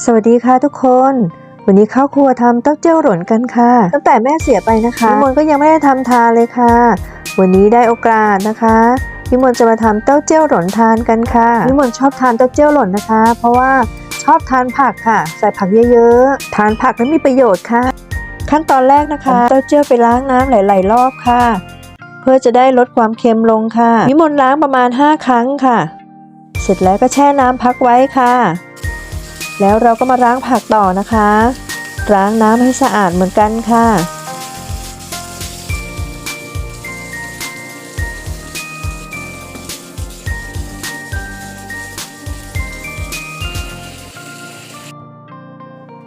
สวัสดีค่ะทุกคน วันนี้เข้าครัวทำเต้าเจี้ยวหล่นกันค่ะ ตั้งแต่แม่เสียไปนะคะพี่มนก็ยังไม่ได้ทำทานเลยค่ะ วันนี้ได้โอกาสนะคะพี่มนจะมาทำเต้าเจี้ยวหล่นทานกันค่ะพี่มนชอบทานเต้าเจี้ยวหล่นนะคะ เพราะว่าชอบทานผักค่ะ ใส่ผักเยอะๆ ทานผักนั้นมีประโยชน์ค่ะ ขั้นตอนแรกนะคะ เต้าเจี้ยวไปล้างน้ำหลาย ๆ รอบค่ะ เพื่อจะได้ลดความเค็มลงค่ะพี่มนล้างประมาณ 5 ครั้งค่ะ เสร็จแล้วก็แช่น้ำพักไว้ค่ะ แล้วเราก็มาล้างผักต่อนะคะ ล้างน้ำให้สะอาดเหมือนกันค่ะ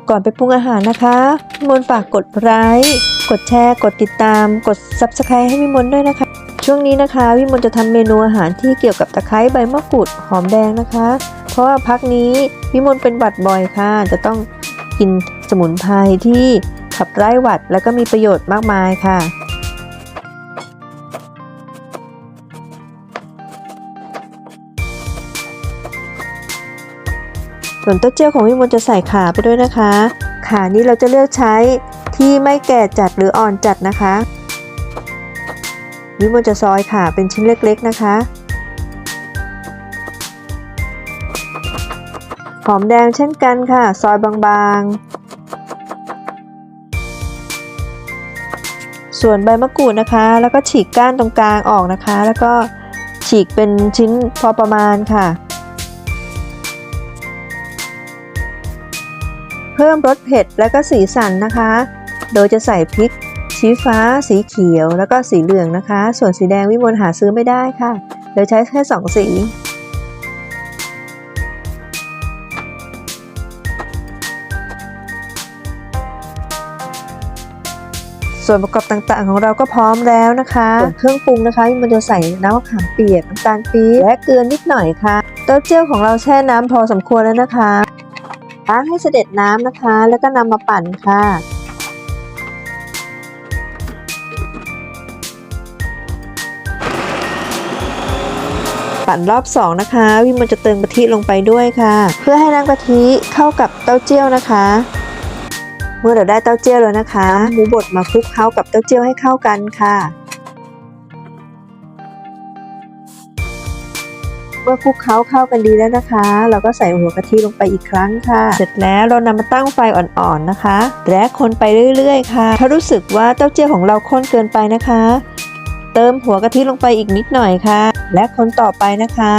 ก่อนไปปรุงอาหารนะคะพี่มนฝากกดไลค์กดแชร์ กดติดตาม กด Subscribe ให้พี่มนด้วยนะคะ ช่วงนี้นะคะพี่มนจะทำเมนูอาหารที่เกี่ยวกับตะไคร้ใบมะกรูดหอมแดงนะคะ เพราะว่าพักนี้พี่มนเป็นหวัดบ่อยค่ะ จะต้องกินสมุนไพรที่ขับไล่หวัดแล้วก็มีประโยชน์มากมายค่ะส่วนเต้าเจี้ยวของพี่มนจะใส่ขาไปด้วยนะคะ ขานี้เราจะเลือกใช้ที่ไม่แก่จัดหรืออ่อนจัดนะคะวิมนจะซอยขาเป็นชิ้นเล็กๆนะคะ หอมแดงเช่นกันค่ะ ซอยบางๆ ส่วนใบมะกรูดนะคะ แล้วก็ฉีกก้านตรงกลางออกนะคะ แล้วก็ฉีกเป็นชิ้นพอประมาณค่ะ เพิ่มรสเผ็ดและก็สีสันนะคะ โดยจะใส่พริกชี้ฟ้า สีเขียว แล้วก็สีเหลืองนะคะ ส่วนสีแดงวิมลหาซื้อไม่ได้ค่ะโดยใช้แค่สองสี ส่วนประกอบต่างๆ ของเราก็พร้อมแล้วนะคะส่วนเครื่องปรุงนะคะวิมลจะใส่น้ำมะขามเปียกน้ำตาลปี๊บและเกลือนิดหน่อยค่ะเต้าเจี้ยวของเราแช่น้ำพอสมควรแล้วนะคะล้างให้เสด็จน้ำนะคะ แล้วก็นำมาปั่นค่ะปั่นรอบสองนะคะ วิมลจะเติมกะทิลงไปด้วยค่ะ เพื่อให้น้ำกะทิเข้ากับเต้าเจี้ยวนะคะ มื่อเราได้เต้าเจี้ยวแล้วนะคะหมูบดมาคลุกเคล้ากับเต้าเจี้ยวให้เข้ากันค่ะเมื่อคลุกเคล้าเข้ากันดีแล้วนะคะ เราก็ใส่หัวกะทิลงไปอีกครั้งค่ะ เสร็จแล้วเรานำมาตั้งไฟอ่อนๆนะคะ และคนไปเรื่อยๆ ค่ะ ถ้ารู้สึกว่าเต้าเจี้ยวของเราข้นเกินไปนะคะ เติมหัวกะทิลงไปอีกนิดหน่อยค่ะ และคนต่อไปนะคะ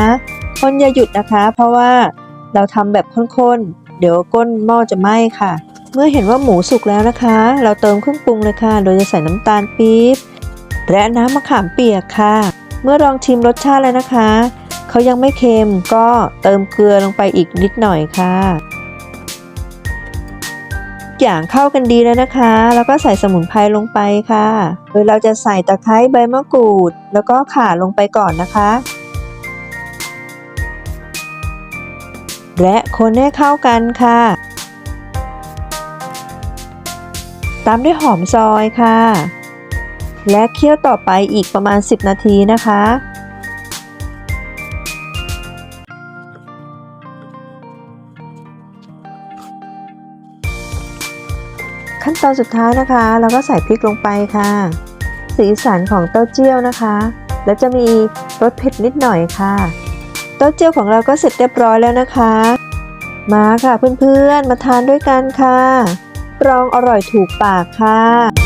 คนอย่าหยุดนะคะ เพราะว่าเราทำแบบข้นๆ เดี๋ยวก้นหม้อจะไหม้ค่ะ เมื่อเห็นว่าหมูสุกแล้วนะคะ เราเติมเครื่องปรุงเลยค่ะ โดยจะใส่น้ำตาลปี๊บและน้ำมะขามเปียกค่ะ เมื่อลองชิมรสชาติแล้วนะคะเขายังไม่เค็มก็เติมเกลือลงไปอีกนิดหน่อยค่ะทุกอย่างเข้ากันดีแล้วนะคะ แล้วก็ใส่สมุนไพรลงไปค่ะ โดยเราจะใส่ตะไคร้ใบมะกรูด แล้วก็ข่าลงไปก่อนนะคะ และคนให้เข้ากันค่ะ ตามด้วยหอมซอยค่ะ และเคี่ยวต่อไปอีกประมาณ 10 นาทีนะคะ ขั้นตอนสุดท้ายนะคะเราก็ใส่พริกลงไปค่ะ สีสันของเต้าเจี้ยวนะคะ แล้วจะมีรสเผ็ดนิดหน่อยค่ะ เต้าเจี้ยวของเราก็เสร็จเรียบร้อยแล้วนะคะ มาค่ะเพื่อนๆมาทานด้วยกันค่ะ รองอร่อยถูกปากค่ะ